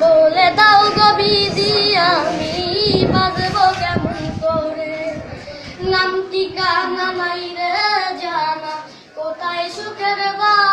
বলে দাও গবিদি আমি বাজব কেমন করে নাম ঠিকানা নাই রে জানা, কোথায় সুখের বা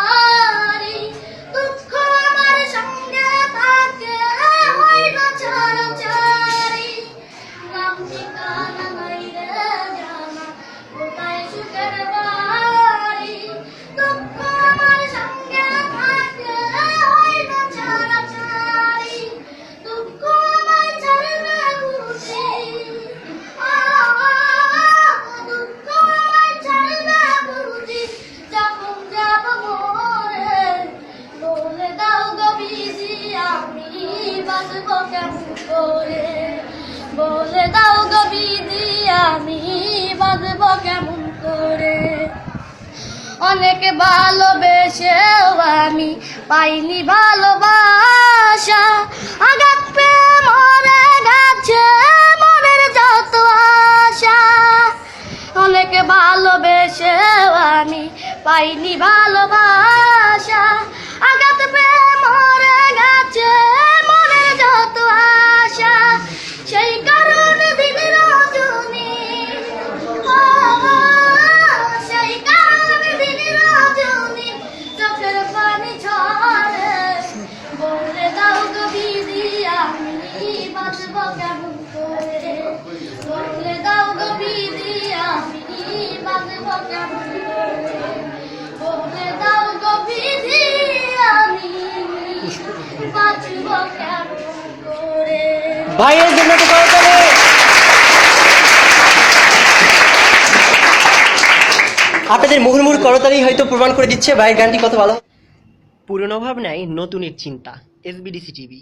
আমি বাঁচব কেমন বলে দাও গো বিজি আমি বাঁচব কেমন করে অনেক ভালোবেসেও আমি পাইনি ভালোবাসা। আঘাত পেয়ে মরে গেছে মনের যত আশা। অনেক ভালোবেসেও আমি পাইনি ভালোবাসা। ভাইয়ের জন্য তো করতালি আপনাদের মুহুর্মুর করতালি হয়তো প্রমাণ করে দিচ্ছে, ভাইয়ের গানটি কত ভালো? পুরনো ভাবনায় নতুনের চিন্তা এসবিডিসি টিভি